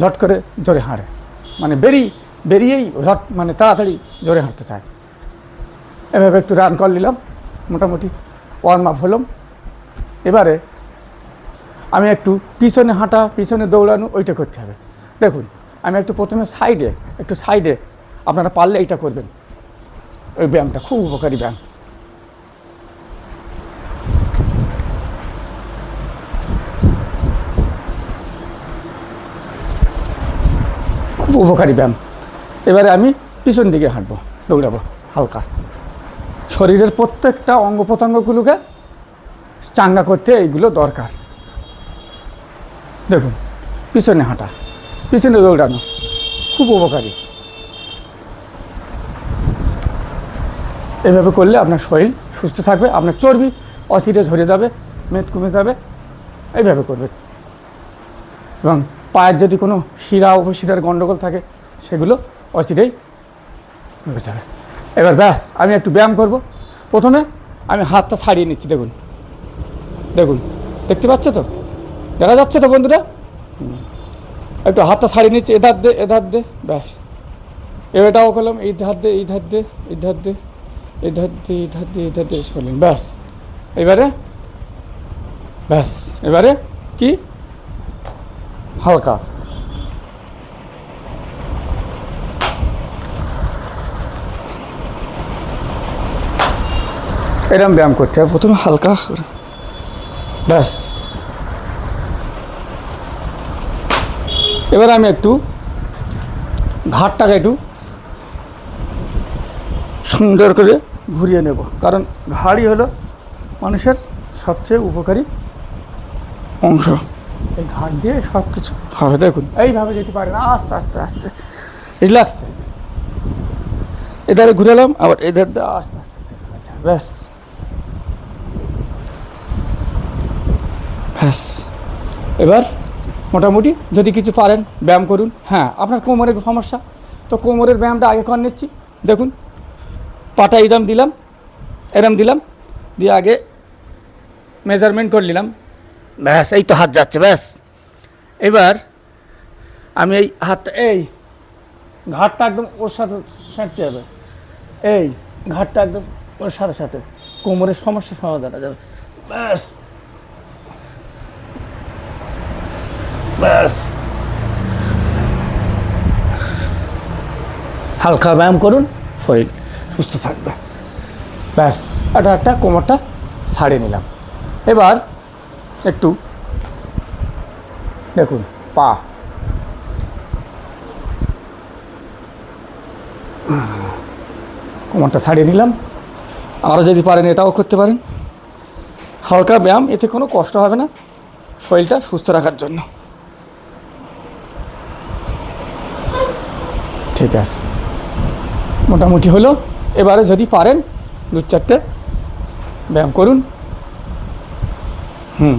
ঝট করে জোরে হাঁড়ে মানে বেরিয়ে বেরিয়েই ঝট মানে তাড়াতাড়ি জোরে হাঁটতে চায়। এভাবে একটু রান কর নিলাম, মোটামুটি ওয়ার্ম আপ হলাম। এবারে আমি একটু পিছনে হাঁটা, পিছনে দৌড়ানো, ওইটা করতে হবে। দেখুন, আমি একটু প্রথমে সাইডে একটু সাইডে আপনারা পারলে এইটা করবেন। ওই ব্যায়ামটা, খুব উপকারী ব্যায়াম। খুব উপকারী ব্যায়াম। এবারে আমি পিছন দিকে হাঁটবো, দৌড়াবো, হালকা। শরীরের প্রত্যেকটা অঙ্গ প্রত্যঙ্গগুলোকে চাঙ্গা করতে এইগুলো দরকার। দেখুন, পিছনে হাঁটা, পিছনে দৌড়ানো, খুব উপকারী। এভাবে করলে আপনার শরীর সুস্থ থাকবে, আপনার চর্বি অচিরে ঝরে যাবে, মেদ কমে যাবে। এইভাবে করবে এবং পায়ের যদি কোনো শিরা, উপশিরার গণ্ডগোল থাকে, সেগুলো অচিরেই হয়ে যাবে। এবার ব্যাস, আমি একটু ব্যায়াম করব। প্রথমে আমি হাতটা ছাড়িয়ে নিচ্ছি, দেখুন। দেখুন, দেখতে পাচ্ছ তো? দেখা যাচ্ছে তো বন্ধুরা। একটু হাতটা ছাড়িয়ে নিচ্ছি, এধার দে এধার দে, ব্যাস। এটাও করলাম, এই ধার দে, এই ধার দে, এই ধার দে, এই ধার দে, এই ধার দে, এই ধার দে করলেন, ব্যাস। এবারে ব্যাস, এবারে কি? হালকা। এরম ব্যায়াম করতে হবে, প্রথমে হালকা। ব্যাস। এবার আমি একটু ঘাটটাকে একটু সুন্দর করে ঘুরিয়ে নেব। কারণ ঘাড়ই হলো মানুষের সবচেয়ে উপকারী অংশ। এই ঘাট দিয়ে সব কিছু হবে দেখুন। এইভাবে যেতে পারে না আস্তে আস্তে আস্তে। রিল্যাক্সে এধারে ঘুরালাম আবার এধার দিয়ে আস্তে আস্তে আচ্ছা ব্যাস। ব্যাস। এবার মোটামুটি যদি কিছু পারেন ব্যায়াম করুন। হ্যাঁ আপনার কোমরের সমস্যা তো কোমরের ব্যায়ামটা আগে করে নিচ্ছি। দেখুন পাটা এরম দিলাম এরম দিলাম দিয়ে আগে মেজারমেন্ট করে নিলাম। ব্যাস, এই তো হাত যাচ্ছে, ব্যাস। এবার আমি এই হাতটা, এই ঘাটটা একদম ওর সাথে সাঁটতে হবে। এই ঘাটটা একদম ওর সাথে সাথে কোমরের সমস্যা সমাধান যাবে। ব্যাস। ব্যাস। হালকা ব্যায়াম করুন, শরীর সুস্থ থাকবে। ব্যাস, এটা একটা কোমরটা ছাড়িয়ে নিলাম। এবার একটু। দেখুন, পা। কোমরটা ছাড়িয়ে নিলাম। আরও যদি পারেন এটাও করতে পারেন। হালকা ব্যায়াম, এতে কোনো কষ্ট হবে না শরীরটা সুস্থ রাখার জন্য। ঠিক আছে। মোটামুটি হলো। এবারে যদি পারেন দু চারটে ব্যায়াম করুন। হুম।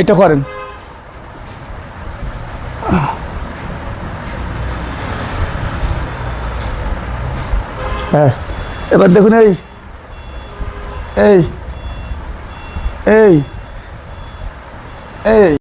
এটা করেন। ব্যাস এবার দেখুন এই এই এই এই।